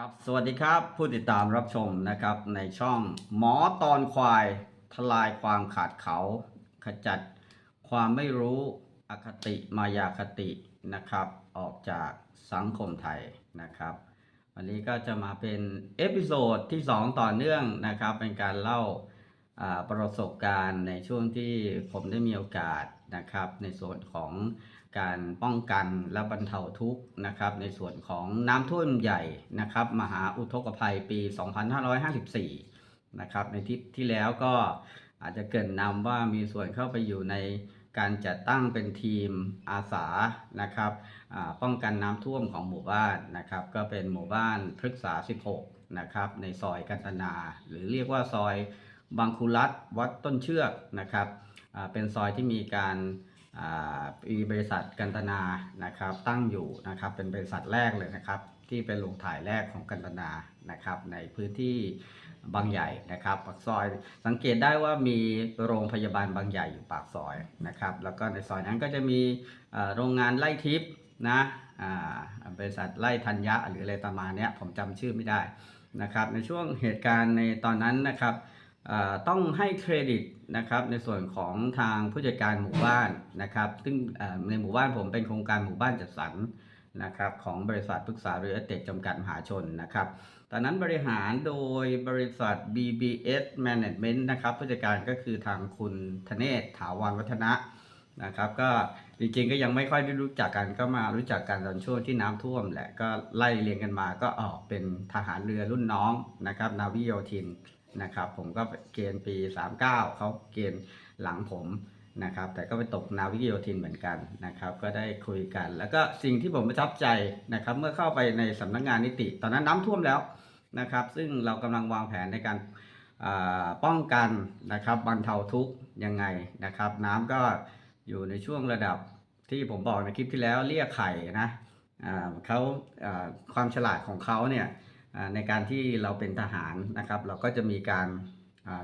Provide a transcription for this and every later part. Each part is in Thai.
ครับสวัสดีครับผู้ติดตามรับชมนะครับในช่องหมอตอนควายทลายความขาดเขา ขจัดความไม่รู้อคติมายาคตินะครับ ออกจากสังคมไทยนะครับ วันนี้ก็จะมาเป็นเอพิโซดที่ 2 ต่อเนื่องนะครับ เป็นการเล่าอ่าประสบการณ์ในช่วงที่ผมได้มีโอกาสนะครับ ในส่วนของ การป้องกันและบรรเทาทุกข์นะครับ ในส่วนของน้ำท่วมใหญ่นะครับ มหาอุทกภัยปี 2554 นะครับ ในที่ที่แล้วก็อาจจะเกินนำว่ามีส่วนเข้าไปอยู่ในการจัดตั้งเป็นทีมอาสานะครับป้องกันน้ำท่วมของหมู่บ้านนะครับ ก็เป็นหมู่บ้านพฤกษา 16 นะครับ ในซอยกันตนา หรือเรียกว่าซอยบางคุรัตวัดต้นเชือกนะครับเป็นซอยที่มีการ มีบริษัทกันตนานะครับตั้งอยู่นะครับเป็นบริษัทแรกเลยนะครับที่เป็นโรงถ่ายแรกของกันตนานะครับในพื้นที่บางใหญ่นะครับปากซอยสังเกตได้ว่ามีโรงพยาบาลบางใหญ่อยู่ปากซอยนะครับแล้วก็ในซอยนั้นก็จะมีอ่อโรงงานไล่ทิพย์นะอ่าบริษัทไล่ธัญญะหรืออะไรประมาณนี้ผมจำชื่อไม่ได้นะครับในช่วงเหตุการณ์ในตอนนั้นนะครับอ่อต้องให้เครดิต นะครับในส่วนของทางผู้จัดการหมู่บ้านนะครับ ซึ่งในหมู่บ้านผมเป็นโครงการหมู่บ้านจัดสรรนะครับของบริษัทปรึกษาเรือเตจจำกัดมหาชนนะครับตอนนั้นบริหารโดยบริษัท BBS Management นะครับผู้จัดการก็คือทางคุณธเนศถาวรวัฒนะนะครับก็จริงๆก็ยังไม่ค่อยได้รู้จักกันก็มารู้จักกันตอนช่วงที่น้ำท่วมแหละก็ไล่เรียงกันมาก็ออกเป็นทหารเรือรุ่นน้องนะครับนาวิโยธิน นะครับ ผมก็เกณฑ์ปี 39เขาเกณฑ์หลังผมนะครับ แต่ก็ไปตกนาวิกโยธินเหมือนกันนะครับ ก็ได้คุยกัน แล้วก็สิ่งที่ผมประทับใจนะครับ เมื่อเข้าไปในสำนักงานนิติ ตอนนั้นน้ำท่วมแล้วนะครับ ซึ่งเรากำลังวางแผนในการป้องกันนะครับบรรเทาทุกข์ยังไงนะครับ น้ำก็อยู่ในช่วงระดับที่ผมบอกในคลิปที่แล้วเรียกไข่นะเขาความฉลาดของเขาเนี่ย ในการที่เราเป็นทหารนะครับ เราก็จะมีการ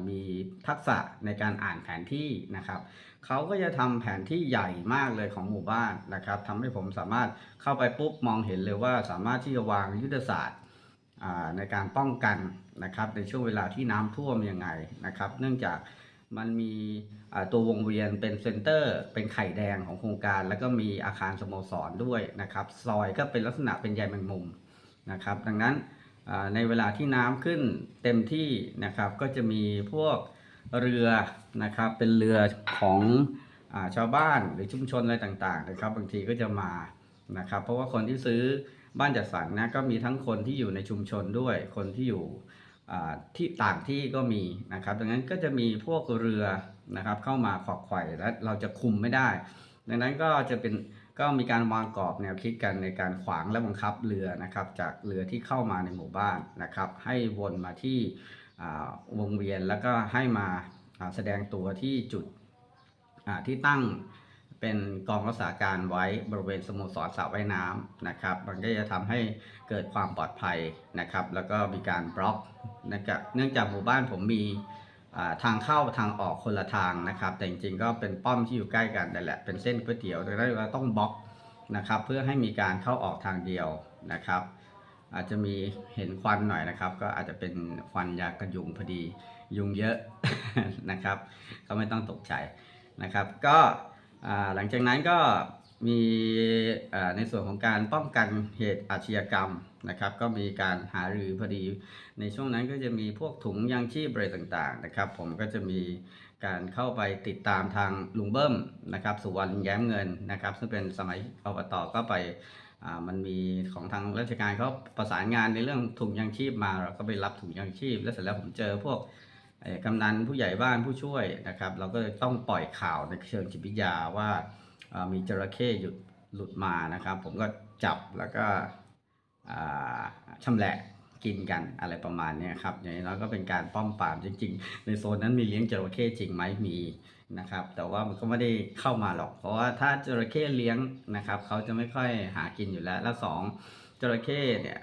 มีทักษะในการอ่านแผนที่นะครับเขาก็จะทำแผนที่ใหญ่มากเลยของหมู่บ้านนะครับทำให้ผมสามารถเข้าไปปุ๊บมองเห็นเลยว่าสามารถที่จะวางยุทธศาสตร์ในการป้องกันนะครับในช่วงเวลาที่น้ำท่วมยังไงนะครับ เนื่องจากมันมีตัววงเวียนเป็นเซ็นเตอร์ เป็นไข่แดงของโครงการ แล้วก็มีอาคารสโมสรด้วยนะครับ ซอยก็เป็นลักษณะเป็นใยแมงมุมนะครับ ดังนั้น ในเวลาที่น้ำขึ้นเต็มที่นะครับก็จะมีพวกเรือนะครับเป็นเรือของอชาวบ้านหรือชุมชนอะไรต่างๆนะครับ บางทีก็จะมานะครับเพราะว่าคนที่ซื้อบ้านจัดสรรนะก็มีทั้งคนที่อยู่ในชุมชนด้วย คนที่อยู่ที่ต่างที่ก็มีนะครับดังนั้นก็จะมีพวกเรือนะครับเข้ามาขอกไขว่และเราจะคุมไม่ได้ ดังนั้นก็จะเป็น ก็มีการวางกรอบแนวคิดกันในการขวางและบังคับเรือนะครับ จากเรือที่เข้ามาในหมู่บ้านนะครับ ให้วนมาที่วงเวียนแล้วก็ให้มาแสดงตัวที่จุดที่ตั้งเป็นกองรักษาการไว้บริเวณสโมสรสระว่ายน้ำนะครับ มันก็จะทำให้เกิดความปลอดภัยนะครับ แล้วก็มีการบล็อกนะครับเนื่องจากหมู่บ้านผมมี ทางเข้าทางออกคนละทางนะครับ แต่จริงๆก็เป็นป้อมที่อยู่ใกล้กันนั่นแหละเป็นเส้นก๋วยเตี๋ยวดังนั้นเราต้องบล็อกนะครับเพื่อให้มีการเข้าออกทางเดียวนะครับ อาจจะมีเห็นควันหน่อยนะครับ ก็อาจจะเป็นควันยากระยุงพอดียุงเยอะนะครับ ก็ไม่ต้องตกใจนะครับ ก็หลังจากนั้นก็มีในส่วนของการป้องกันเหตุอาชญากรรม นะครับก็มีการหารือพอดี ในช่วงนั้นก็จะมีพวกถุงยางชีพอะไรต่างๆนะครับ ผมก็จะมีการเข้าไปติดตามทางลุงเบิ้มนะครับสุวรรณแย้มเงินนะครับ ซึ่งเป็นสมัยอบตก็ไปอ่ามันมีของทางราชการเขาประสานงานในเรื่องถุงยางชีพมาเราก็ไปรับถุงยางชีพ แล้วเสร็จแล้วผมเจอพวกกำนันผู้ใหญ่บ้านผู้ช่วยนะครับ เราก็ต้องปล่อยข่าวในเชิงจิตวิทยาว่าอ่ามีจระเข้หยุดหลุดมานะครับ ผมก็จับแล้วก็ ชำแหละกินกันอะไรประมาณนี้ครับอย่างนี้เราก็เป็นการป้อมปรามจริง ๆ ในโซนนั้นมีเลี้ยงจระเข้จริงไหมมีนะครับ แต่ว่ามันก็ไม่ได้เข้ามาหรอก เพราะว่าถ้าจระเข้เลี้ยงนะครับเขาจะไม่ค่อยหากินอยู่แล้ว แล้วสองจระเข้เนี่ย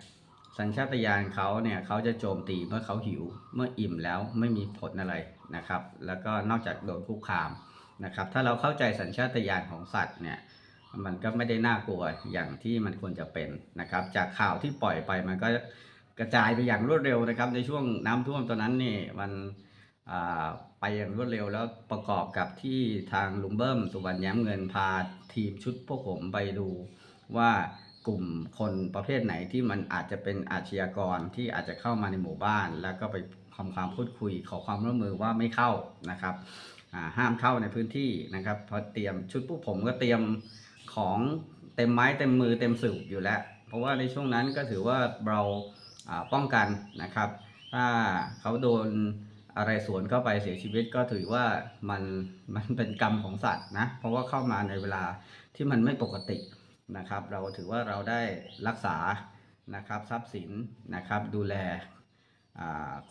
สัญชาตญาณเขาเนี่ยเขาจะโจมตีเมื่อเขาหิวเมื่ออิ่มแล้วไม่มีผลอะไรนะครับ แล้วก็นอกจากโดนคุกคามนะครับ ถ้าเราเข้าใจสัญชาตญาณของสัตว์เนี่ย มันก็ไม่ได้น่ากลัวอย่างที่มันควรจะเป็นนะครับ จากข่าวที่ปล่อยไปมันก็กระจายไปอย่างรวดเร็วนะครับ ในช่วงน้ำท่วมตอนนั้นนี่มันไปอย่างรวดเร็วแล้วประกอบกับที่ทางลุงเบิ้มสุวรรณแย้มเงินพาทีมชุดพวกผมไปดูว่ากลุ่มคนประเภทไหนที่มันอาจจะเป็นอาชญากรที่อาจจะเข้ามาในหมู่บ้าน แล้วก็ไปทำความพูดคุยขอความร่วมมือว่าไม่เข้านะครับห้ามเข้าในพื้นที่นะครับพอเตรียมชุดพวกผมก็เตรียม ของเต็มไม้เต็มมือเต็มสืบอยู่แล้ว เพราะว่าในช่วงนั้นก็ถือว่าเราป้องกันนะครับ ถ้าเขาโดนอะไรสวนเข้าไปเสียชีวิตก็ถือว่ามันมันเป็นกรรมของสัตว์นะ เพราะว่าเข้ามาในเวลาที่มันไม่ปกตินะครับ เราถือว่าเราได้รักษานะครับทรัพย์สินนะครับดูแล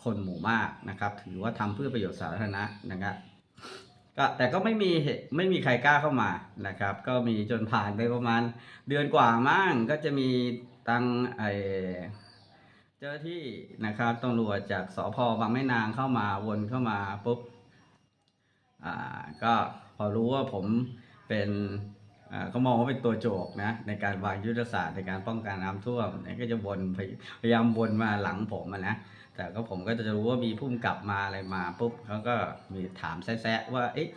คนหมู่มากนะครับ ถือว่าทำเพื่อประโยชน์สาธารณะนะครับ ก็แต่ก็ไม่มีเหตุไม่มีใครกล้าเข้ามานะครับ ก็มีจนผ่านไปประมาณเดือนกว่ามั่งก็จะมีตังไอเจ้าที่นะครับตำรวจจากสพบางแม่นางเข้ามาวนเข้ามาปุ๊บอ่าก็พอรู้ว่าผมเป็นอ่าเขามองว่าเป็นตัวโจกนะในการวางยุทธศาสตร์ในการป้องกันน้ำท่วมเนี่ยก็จะวนพยายามวนมาหลังผมนะ แต่ก็ผมก็จะรู้ว่ามีพุ่มกลับมาอะไรมาปุ๊บเขาก็มีถามแซะว่าเอ๊ะ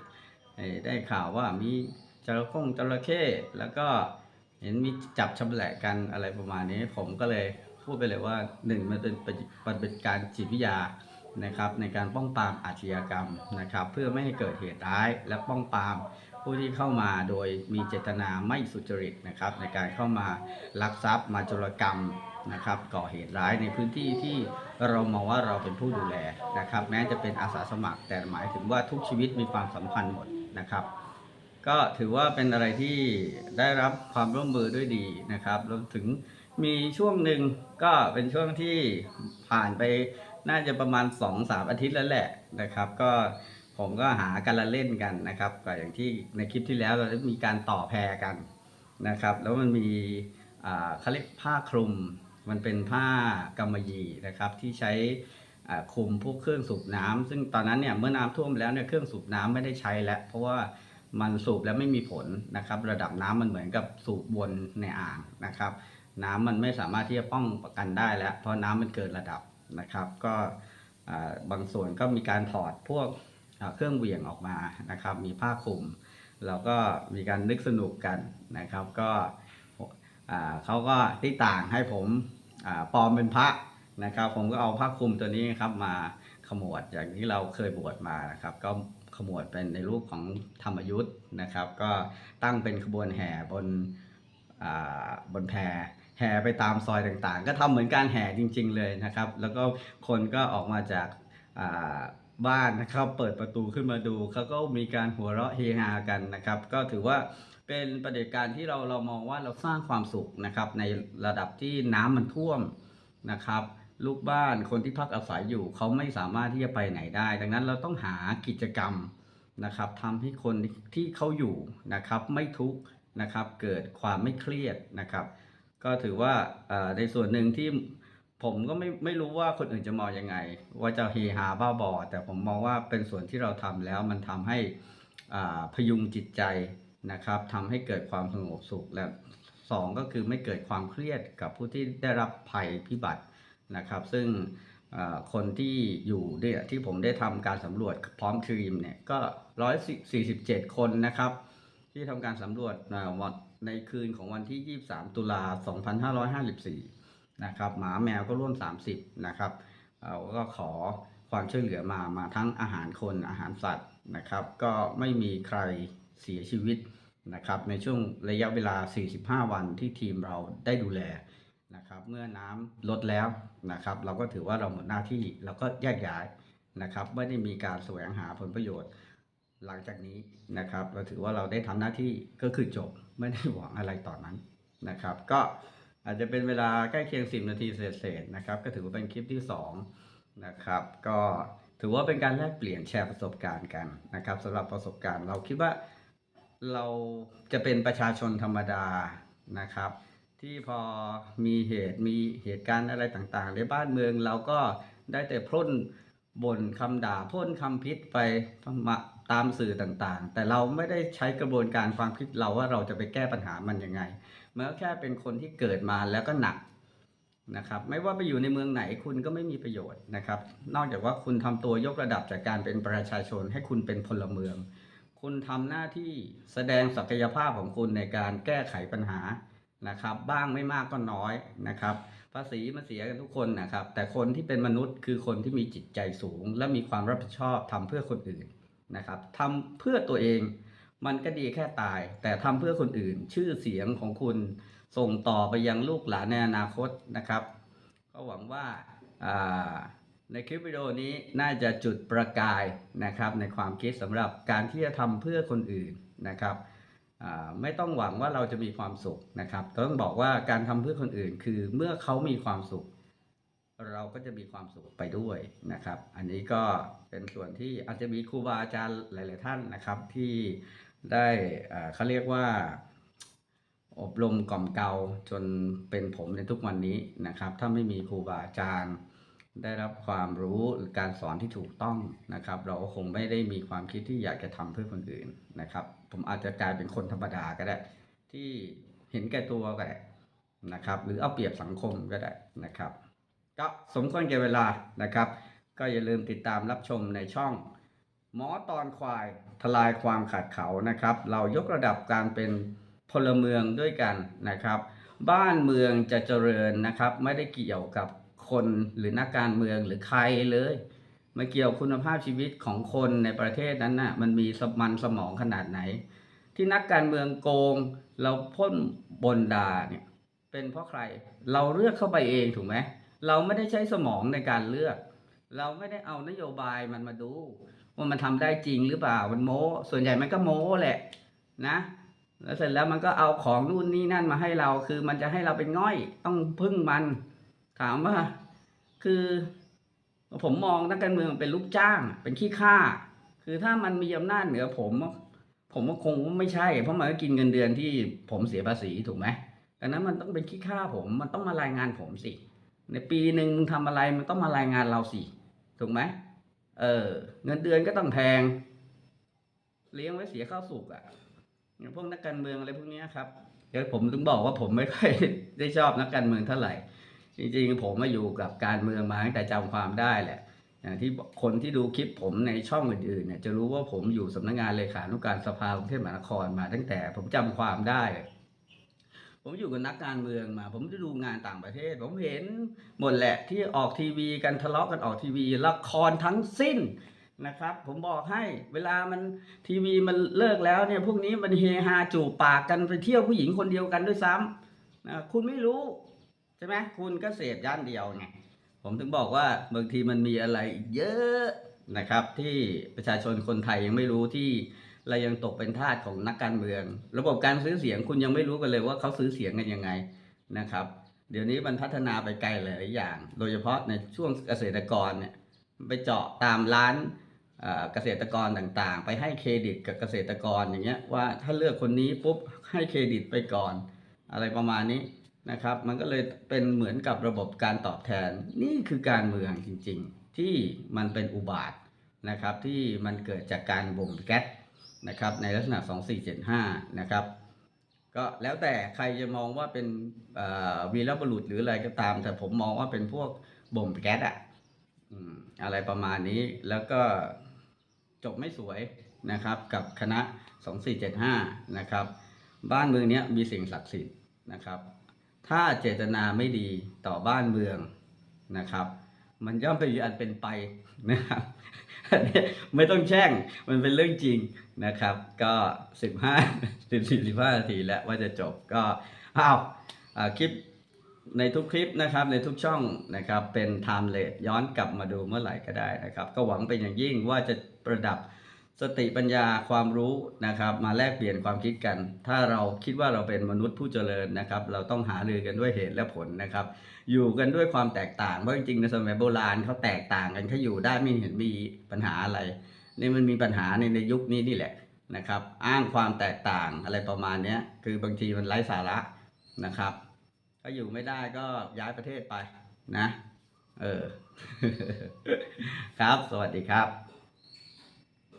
ได้ข่าวว่ามีจระเข้จระเข้แล้วก็เห็นมีจับชำแหละกันอะไรประมาณนี้ ผมก็เลยพูดไปเลยว่าหนึ่งมันเป็นมันเป็นการจิตวิทยานะครับ ในการป้องปรามอาชญากรรมนะครับ เพื่อไม่ให้เกิดเหตุร้ายและป้องปราม ผู้ที่เข้ามาโดยมีเจตนาไม่สุจริตนะครับในการเข้ามาลักทรัพย์มาโจรกรรมนะครับก่อเหตุร้ายในพื้นที่ที่เรามองว่าเราเป็นผู้ดูแลนะครับ แม้จะเป็นอาสาสมัคร แต่หมายถึงว่าทุกชีวิตมีความสำคัญหมดนะครับ ก็ถือว่าเป็นอะไรที่ได้รับความร่วมมือด้วยดีนะครับรวมถึงมีช่วงหนึ่งก็เป็นช่วงที่ผ่านไปน่าจะประมาณ 2-3 อาทิตย์แล้วแหละนะครับ ก็ ผมก็หากันละเล่นกันนะครับก็อย่างที่ในคลิปที่แล้วเราได้มีการต่อแพรกันนะครับ แล้วมันมีเขาเรียกผ้าคลุม มันเป็นผ้ากำมะหยี่นะครับที่ใช้คลุมพวกเครื่องสูบน้ำซึ่งตอนนั้นเนี่ยเมื่อน้ำท่วมแล้วเนี่ยเครื่องสูบน้ำไม่ได้ใช้แล้ว เพราะว่ามันสูบแล้วไม่มีผลนะครับ ระดับน้ำมันเหมือนกับสูบวนในอ่างนะครับ น้ำมันไม่สามารถที่จะป้องกันได้แล้ว เพราะน้ำมันเกินระดับนะครับ ก็บางส่วนก็มีการถอดพวก เครื่องเหวี่ยงออกมานะครับ มีผ้าคลุมแล้วก็มีการนึกสนุกกันนะครับ ก็เขาก็ที่ต่างให้ผมปลอมเป็นพระนะครับ ผมก็เอาผ้าคลุมตัวนี้ครับมาขมวดอย่างที่เราเคยบวชมานะครับ ก็ขมวดเป็นในรูปของธรรมยุทธ์นะครับ ก็ตั้งเป็นขบวนแห่บนบนแพแห่ไปตามซอยต่างๆ ก็ทำเหมือนการแห่จริง ๆ เลยนะครับ แล้วก็คนก็ออกมาจาก บ้านนะครับ เปิดประตูขึ้นมาดูเขาก็มีการหัวเราะเฮฮากันนะครับ ก็ถือว่าเป็นประเด็จการที่เราเรามองว่าเราสร้างความสุขนะครับ ในระดับที่น้ำมันท่วมนะครับ ลูกบ้านคนที่พักอาศัยอยู่เขาไม่สามารถที่จะไปไหนได้ ดังนั้นเราต้องหากิจกรรมนะครับทำให้คนที่เขาอยู่นะครับ ไม่ทุกข์นะครับ เกิดความไม่เครียดนะครับ ก็ถือว่าในส่วนหนึ่งที่ ผมก็ไม่ไม่รู้ว่าคนอื่นจะมองยังไง ว่าจะเฮฮาบ้าบอ แต่ผมมองว่าเป็นส่วนที่เราทำแล้วมันทำให้อ่าพยุงจิตใจนะครับทำให้เกิดความสงบสุขและสองก็คือไม่เกิดความเครียดกับผู้ที่ได้รับภัยพิบัตินะครับ ซึ่งอ่อคนที่อยู่เนี่ยที่ผมได้ทำการสำรวจพร้อมทีมเนี่ยก็147คนนะครับ ที่ทำการสำรวจอ่าในคืนของวันที่ 23 ตุลา 2554 นะครับหมาแมวก็ร่วม 30นะครับเราก็ขอความช่วยเหลือมามาทั้งอาหารคนอาหารสัตว์นะครับ ก็ไม่มีใครเสียชีวิตนะครับในช่วงระยะเวลา 45 วันที่ทีมเราได้ดูแลนะครับเมื่อน้ำลดแล้วนะครับ เราก็ถือว่าเราหมดหน้าที่เราก็แยกย้ายนะครับไม่ได้มีการแสวงหาผลประโยชน์ หลังจากนี้นะครับ เราถือว่าเราได้ทำหน้าที่ก็คือจบไม่ได้หวังอะไรต่อนนั้นนะครับ ก็ อาจจะเป็นเวลาใกล้เคียง 10 นาทีเศษๆนะครับ ก็ถือว่าเป็นคลิปที่ 2 นะครับ ก็ถือว่าเป็นการแลกเปลี่ยนแชร์ประสบการณ์กันนะครับสำหรับประสบการณ์เราคิดว่าเราจะเป็นประชาชนธรรมดานะครับ ที่พอมีเหตุมีเหตุการณ์อะไรต่างๆ ในบ้านเมืองเราก็ได้แต่พ่นบ่นคำด่าพ่นคำพิษไปตามสื่อต่างๆ แต่เราไม่ได้ใช้กระบวนการความคิดเราว่าเราจะไปแก้ปัญหามันยังไง มันก็แค่เป็นคนที่เกิดมาแล้วก็หนักนะครับ ไม่ว่าไปอยู่ในเมืองไหนคุณก็ไม่มีประโยชน์นะครับ นอกจากว่าคุณทำตัวยกระดับจากการเป็นประชาชนให้คุณเป็นพลเมือง คุณทำหน้าที่แสดงศักยภาพของคุณในการแก้ไขปัญหานะครับ บ้างไม่มากก็น้อยนะครับ ภาษีมันเสียกันทุกคนนะครับ แต่คนที่เป็นมนุษย์คือคนที่มีจิตใจสูง และมีความรับผิดชอบทำเพื่อคนอื่นนะครับทำเพื่อตัวเอง มันก็ดีแค่ตาย แต่ทำเพื่อคนอื่น ชื่อเสียงของคุณส่งต่อไปยังลูกหลานในอนาคตนะครับ ก็หวังว่าาในคลิปวิดีโอนี้น่าจะจุดประกายนะครับในความคิดสำหรับการที่จะทำเพื่อคนอื่นนะครับไม่ต้องหวังว่าเราจะมีความสุขนะครับต้องบอกว่าการทำเพื่อคนอื่น คือเมื่อเขามีความสุข เราก็จะมีความสุขไปด้วยนะครับ อันนี้ก็เป็นส่วนที่อาจจะมีครูบาอาจารย์หลาย ๆ ท่านนะครับที่ ได้เขาเรียกว่า อบรมกล่อมเกลาจนเป็นผมในทุกวันนี้นะครับ ถ้าไม่มีครูบาอาจารย์ได้รับความรู้หรือการสอนที่ถูกต้องนะครับ เราก็คงไม่ได้มีความคิดที่อยากจะทำเพื่อคนอื่นนะครับ ผมอาจจะกลายเป็นคนธรรมดาก็ได้ ที่เห็นแก่ตัวก็ได้นะครับ หรือเอาเปรียบสังคมก็ได้นะครับ ก็สมควรแก่เวลานะครับ ก็อย่าลืมติดตามรับชมในช่อง หมอตอนควายทลายความขาดเขานะครับ เรายกระดับการเป็นพลเมืองด้วยกันนะครับ บ้านเมืองจะเจริญนะครับ ไม่ได้เกี่ยวกับคนหรือนักการเมืองหรือใครเลยมาเกี่ยวคุณภาพชีวิตของคนในประเทศนั้นน่ะมันมีสมันสมองขนาดไหน ที่นักการเมืองโกง เราพ่นบนดาเนี่ยเป็นเพราะใครเราเลือกเข้าไปเองถูกไหมเราไม่ได้ใช้สมองในการเลือก เราไม่ได้เอานโยบายมันมาดู ว่ามันทำได้จริงหรือเปล่ามันโม้ ส่วนใหญ่มันก็โม้แหละนะ แล้วเสร็จแล้วมันก็เอาของนู่นนี่นั่นมาให้เรา คือมันจะให้เราเป็นง่อย ต้องพึ่งมัน ถามว่า คือ ผมมองนักการเมืองเป็นลูกจ้าง เป็นขี้ข้าคือถ้ามันมีอำนาจเหนือผม ผมก็คงไม่ใช่ เพราะมันก็กินเงินเดือนที่ผมเสียภาษีถูกไหมดังนั้นมันต้องเป็นขี้ข้าผม มันต้องมารายงานผมสิ ในปีหนึ่งมึงทำอะไรมันต้องมารายงานเราสิ ถูกไหม เออ เงินเดือนก็ต้องแพง เลี้ยงไว้เสียข้าวสุกอะ่ะอย่างพวกนักการเมืองอะไรพวกนี้ครับ เดี๋ยวผมถึงบอกว่าผมไม่ค่อยได้ชอบนักการเมืองเท่าไหร่ จริงๆ ผมมาอยู่กับการเมืองมาตั้งแต่จำความได้แหละ อย่างที่คนที่ดูคลิปผมในช่องอื่นๆเนี่ยจะรู้ว่าผมอยู่สำนักงานเลขานุการสภากรุงเทพมหานครมาตั้งแต่ผมจำความได้ ผมอยู่กับนักการเมืองมา ผมได้ดูงานต่างประเทศ ผมเห็นหมดแหละที่ออกทีวีกันทะเลาะกันออกทีวีละครทั้งสิ้นนะครับ ผมบอกให้เวลามันทีวีมันเลิกแล้วเนี่ยพวกนี้มันเฮฮาจูบปากกันไปเที่ยวผู้หญิงคนเดียวกันด้วยซ้ำนะคุณไม่รู้ใช่ไหมคุณก็เสพย่านเดียวไงผมถึงบอกว่าบางทีมันมีอะไรเยอะนะครับที่ประชาชนคนไทยยังไม่รู้ที่ เรายังตกเป็นทาสของนักการเมือง ระบบการซื้อเสียงคุณยังไม่รู้กันเลยว่าเขาซื้อเสียงกันยังไงนะครับ เดี๋ยวนี้มันพัฒนาไปไกลหลายอย่าง โดยเฉพาะในช่วงเกษตรกรเนี่ยไปเจาะตามร้านเกษตรกรต่างๆ ไปให้เครดิตกับเกษตรกรอย่างเงี้ยว่าถ้าเลือกคนนี้ปุ๊บให้เครดิตไปก่อน อะไรประมาณนี้นะครับ มันก็เลยเป็นเหมือนกับระบบการตอบแทนนี่คือการเมืองจริง ๆ ที่มันเป็นอุบาทนะครับที่มันเกิดจากการบ่มแก๊ส นะครับในลักษณะ 2475 นะครับ ก็แล้วแต่ใครจะมองว่าเป็นวีรบุรุษหรืออะไรก็ตาม แต่ผมมองว่าเป็นพวกบ่มแก๊สอะอะไรประมาณนี้แล้วก็จบไม่สวยนะครับกับคณะ 2475 นะครับ บ้านเมืองนี้มีสิ่งศักดิ์สิทธิ์นะครับ ถ้าเจตนาไม่ดีต่อบ้านเมืองนะครับ มันย่อมไปอยู่อันเป็นไปนะครับไม่ต้องแช่งมันเป็นเรื่องจริง นะครับ ก็สิบห้าสิบสี่สิบห้านาทีแล้วว่าจะจบก็อ้าวอ่าคลิปในทุกคลิปนะครับในทุกช่องนะครับเป็น time l a t e ย้อนกลับมาดูเมื่อไหร่ก็ได้นะครับ ก็หวังเป็นอย่างยิ่งว่าจะประดับสติปัญญาความรู้นะครับ มาแลกเปลี่ยนความคิดกัน ถ้าเราคิดว่าเราเป็นมนุษย์ผู้เจริญนะครับ เราต้องหารือกันด้วยเหตุและผลนะครับ อยู่กันด้วยความแตกต่างเพราะจริงๆในสมัยโบราณเขาแตกต่างกันเขาอยู่ได้ไม่เห็นมีปัญหาอะไร นี่มันมีปัญหาในในยุคนี้นี่แหละนะครับ อ้างความแตกต่างอะไรประมาณนี้คือบางทีมันไร้สาระนะครับ ถ้าอยู่ไม่ได้ก็ย้ายประเทศไปนะ เออ ครับสวัสดีครับ